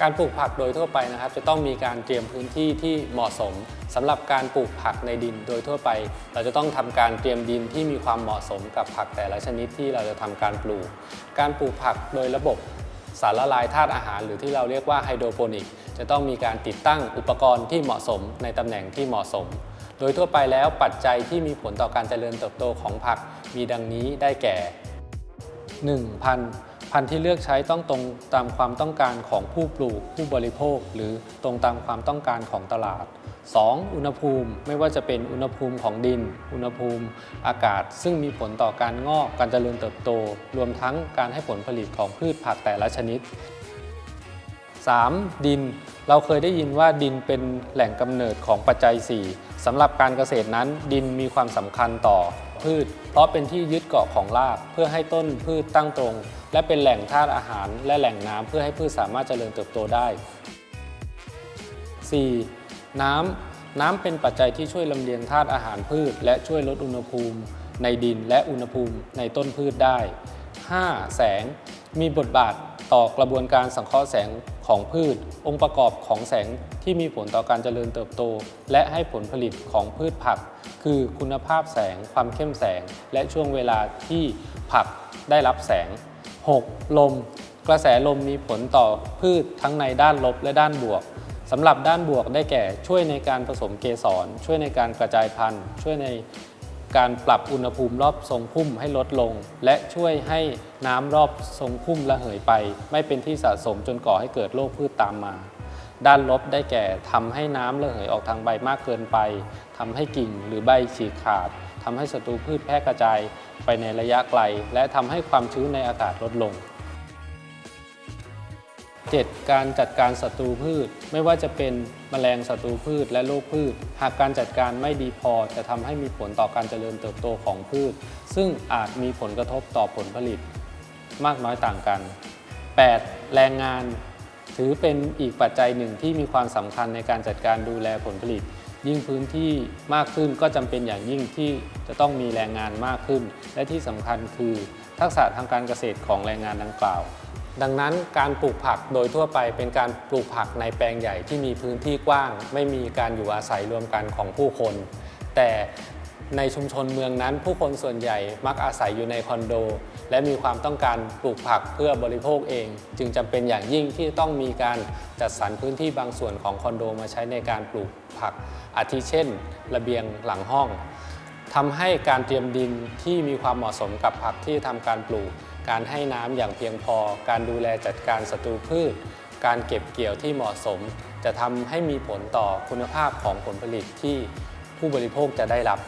การปลูกผักโดยทั่วไปนะครับ จะต้องมีการเตรียมพื้นที่ที่เหมาะสมสำหรับการปลูกผักในดินโดยทั่วไป เราจะต้องทำการเตรียมดินที่มีความเหมาะสมกับผักแต่ละชนิดที่เราจะทำการปลูก การปลูกผักโดยระบบสารละลายธาตุอาหาร หรือที่เราเรียกว่าไฮโดรโปนิกจะต้องมีการติดตั้งอุปกรณ์ที่เหมาะสมในตำแหน่งที่เหมาะสม โดยทั่วไปแล้วปัจจัยที่มีผลต่อการเจริญเติบโตของผักมีดังนี้ได้แก่ 1. พันธุ์ พันธุ์ที่เลือกใช้ต้องตรงตามความต้องการของผู้ปลูกผู้บริโภค หรือตรงตามความต้องการของตลาด 2. อุณหภูมิไม่ว่าจะเป็นอุณหภูมิของดิน อุณหภูมิอากาศ ซึ่งมีผลต่อการงอกการเจริญเติบโต รวมทั้งการให้ผลผลิตของพืชผักแต่ละชนิด 3. ดินเราเคยได้ยินว่าดินเป็นแหล่งกำเนิดของปัจจัย 4สำหรับการเกษตรนั้น ดินมีความสำคัญต่อ พืช เพราะเป็นที่ยึดเกาะของรากเพื่อให้ต้นพืชตั้งตรง และเป็นแหล่งธาตุอาหาร และแหล่งน้ำเพื่อให้พืชสามารถเจริญเติบโตได้ 4. น้ำน้ำเป็นปัจจัยที่ช่วยลำเลียงธาตุอาหารพืช และช่วยลดอุณหภูมิ ในดินและอุณหภูมิในต้นพืชได้ 5. แสงมีบทบาทต่อกระบวนการสังเคราะห์แสง ของพืช องค์ประกอบของแสงที่มีผลต่อการเจริญเติบโต และให้ผลผลิตของพืชผัก คือคุณภาพแสง ความเข้มแสง และช่วงเวลาที่ผักได้รับแสง 6. ลม กระแสลมมีผลต่อพืชทั้งในด้านลบและด้านบวกสำหรับด้านบวกได้แก่ช่วยในการผสมเกสรช่วยในการกระจายพันธุ์ ช่วยใน การปรับอุณหภูมิรอบทรงพุ่มให้ลดลง และช่วยให้น้ำรอบทรงพุ่มระเหยไป ไม่เป็นที่สะสมจนก่อให้เกิดโรคพืชตามมา ด้านลบได้แก่ทำให้น้ำระเหยออกทางใบมากเกินไปทำให้กิ่งหรือใบฉีกขาดทำให้ศัตรูพืชแพร่กระจายไปในระยะไกล และทำให้ความชื้นในอากาศลดลง 7. การจัดการศัตรูพืช ไม่ว่าจะเป็นแมลงศัตรูพืชและโรคพืช หากการจัดการไม่ดีพอจะทำให้มีผลต่อการเจริญเติบโตของพืช ซึ่งอาจมีผลกระทบต่อผลผลิต มากน้อยต่างกัน 8. แรงงาน ถือเป็นอีกปัจจัยหนึ่งที่มีความสำคัญในการจัดการดูแลผลผลิต ยิ่งพื้นที่มากขึ้นก็จำเป็นอย่างยิ่งที่จะต้องมีแรงงานมากขึ้น และที่สำคัญคือ ทักษะทางการเกษตรของแรงงานดังกล่าว ดังนั้นการปลูกผักโดยทั่วไปเป็นการปลูกผักในแปลงใหญ่ที่มีพื้นที่กว้าง ไม่มีการอยู่อาศัยรวมกันของผู้คน แต่ในชุมชนเมืองนั้น ผู้คนส่วนใหญ่มักอาศัยอยู่ในคอนโด และมีความต้องการปลูกผักเพื่อบริโภคเอง จึงจำเป็นอย่างยิ่งที่ต้องมีการจัดสรรพื้นที่บางส่วนของคอนโดมาใช้ในการปลูกผักอาทิเช่น ระเบียงหลังห้องทำให้การเตรียมดินที่มีความเหมาะสมกับผักที่ทำการปลูก การให้น้ำอย่างเพียงพอ การดูแลจัดการศัตรูพืช การเก็บเกี่ยวที่เหมาะสม จะทำให้มีผลต่อคุณภาพของผลผลิตที่ผู้บริโภคจะได้รับ